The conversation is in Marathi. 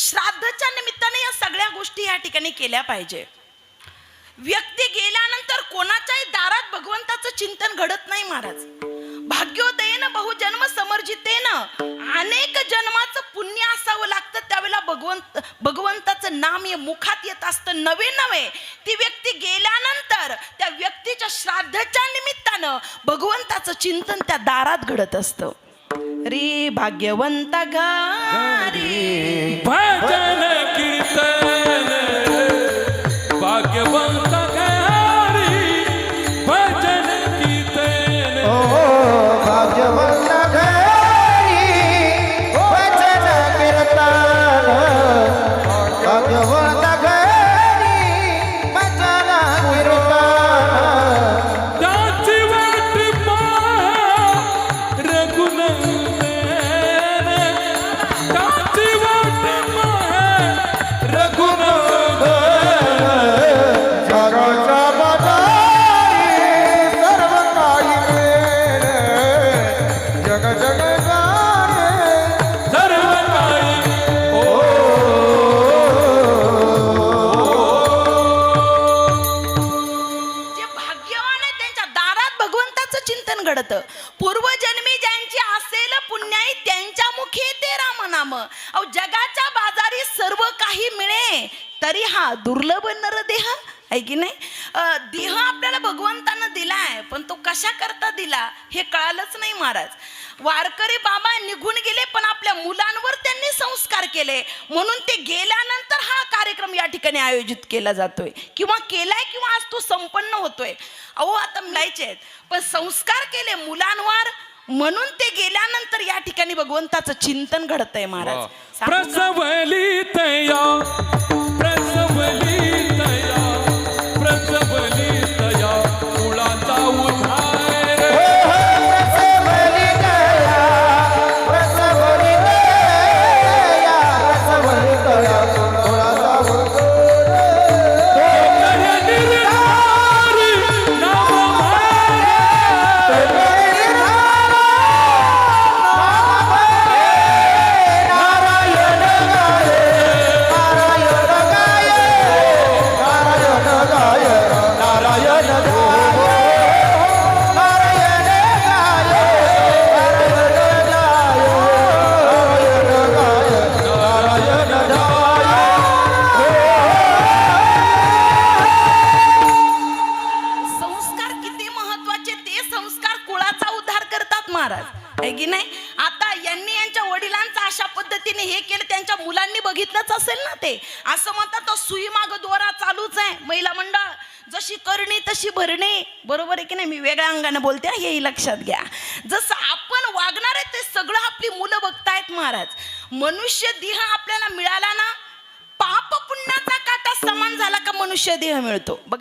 श्राद्धच्या निमित्ताने या सगळ्या गोष्टी या ठिकाणी केल्या पाहिजे. व्यक्ती गेल्यानंतर कोणाच्याही दारात भगवंताचं चिंतन घडत नाही महाराज. भाग्योदयेनं बहुजन्म समर्जितेनं अनेक जन्माचं पुण्य असावं लागतं त्यावेळेला भगवंत भगवंताचं नाम हे मुखात येत असतं नवे नवे ती व्यक्ती गेल्यानंतर त्या व्यक्तीच्या श्राद्धच्या निमित्तानं भगवंताचं चिंतन त्या दारात घडत असतं. रे भाग्यवंत गारी. भजन की रामाचं चिंतन घडतं. पूर्वजन्मी ज्यांची असेल पुण्याई त्यांच्या मुखी ते राम नाम अहो जगाच्या बाजारी सर्व काही मिळे तरी हा दुर्लभ नर देह? आहे की नाही? अं, देह आपल्याला भगवंतानं दिलाय पण तो कशा करता दिला हे कळालंच नाही महाराज. वारकरी बाबा निघून गेले पण आपल्या मुलांवर त्यांनी संस्कार केले. म्हणून ते गेल्यानंतर हा कार्यक्रम या ठिकाणी आयोजित केला जातोय. किंवा केलाय किंवा आज तो संपन्न होतोय. अहो आता मिळायचे आहेत पण संस्कार केले मुलांवर म्हणून ते गेल्यानंतर या ठिकाणी भगवंताचं चिंतन घडतंय महाराज. सांगू का? आहे की नाही? आता यांनी यांच्या वडिलांचा अशा पद्धतीने हे केलं त्यांच्या मुलांनी बघितलंच असेल ना ते. असं म्हणतात तो सुई माग दोरा चालूच आहे. महिला मंडळ जशी करणे तशी भरणे. बरोबर आहे की नाही? मी वेगळ्या अंगाने बोलते हेही लक्षात घ्या. जसं आपण वागणार आहे ते सगळं आपली मुलं बघतायत महाराज. मनुष्य देह आपल्याला मिळाला ना पाप पुण्याचा काटा समान झाला का मनुष्य देह मिळतो? बघ